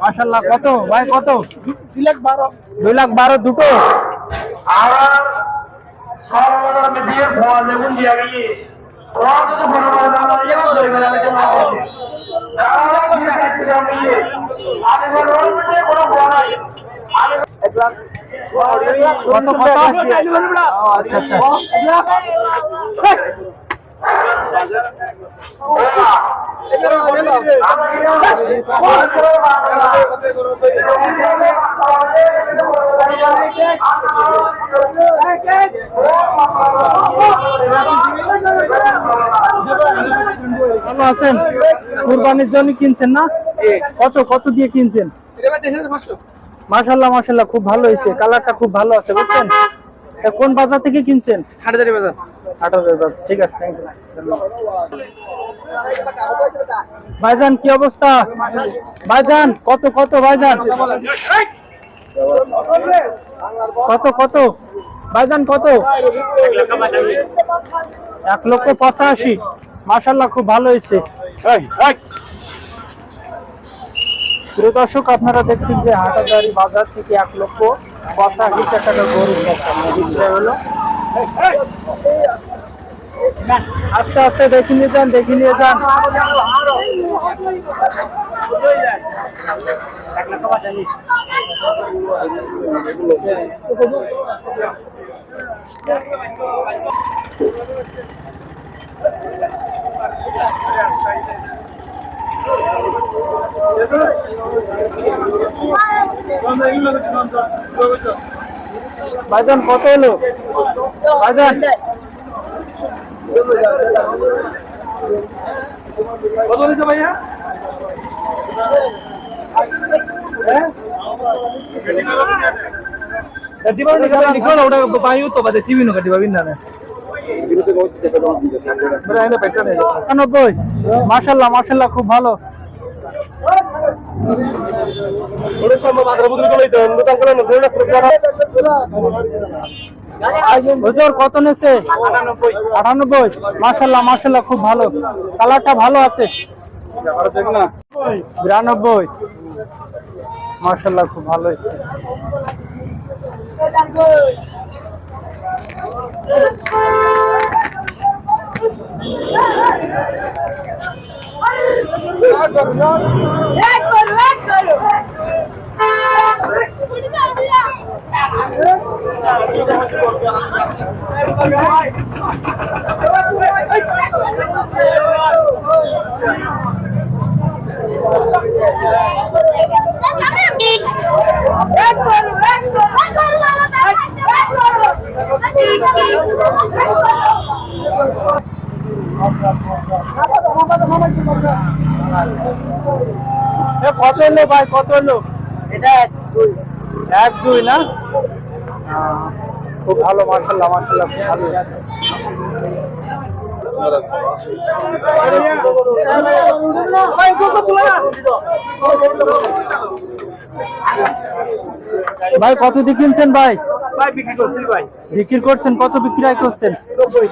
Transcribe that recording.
মাশাল্লাহ কত? ভাই কত দুই লাখ বারো দুই লাখ বারো দুটো কত কত আচ্ছা আচ্ছা। ভালো আছেন? কুরবানির জন্য কিনছেন না? কত কত দিয়ে কিনছেন? মাশাল্লাহ মাশাল্লাহ খুব ভালো হয়েছে। কালারটা খুব ভালো আছে বুঝছেন? কোন বাজার থেকে কিনছেন? হাটাদারি বাজার। আঠারো বাজার ঠিক আছে থ্যাংক ইউ ভাইজান কি অবস্থা? ভাইজান কত কত ভাইজান? কত কত? ভাইজান কত? এক লক্ষ পঁচাশি। মাশাল্লাহ খুব ভালো হয়েছে। প্রিয় দর্শক, আপনারা দেখছেন যে হাটাদারি বাজার থেকে এক লক্ষ পঁচাশি টাকা গরু হলো। আস্তে আস্তে দেখে নিয়ে যান, দেখে নিয়ে যান। ভাইজান কত হলো? ভাইজান। কত নিচ্ছে ভাইয়া? একানব্বই। মাসাল্লাহ মাসাল্লাহ খুব ভালো। কত নেছে আটানব্বই মাসাল্লাহ মাসাল্লাহ খুব ভালো কালারটা ভালো আছে বিরানব্বই মাসাল্লাহ খুব ভালো হয়েছে এক করো এক কত এলো ভাই? কত এলো এটা দুই। এক দুই না? খুব ভালো মার্শাল্লাহ মার্শাল্লাহ খুব ভালো ভাই কত দিয়ে কিনছেন ভাই? ভাই বিক্রি করছি ভাই। বিক্রি করছেন? কত বিক্রয় করছেন? নব্বই।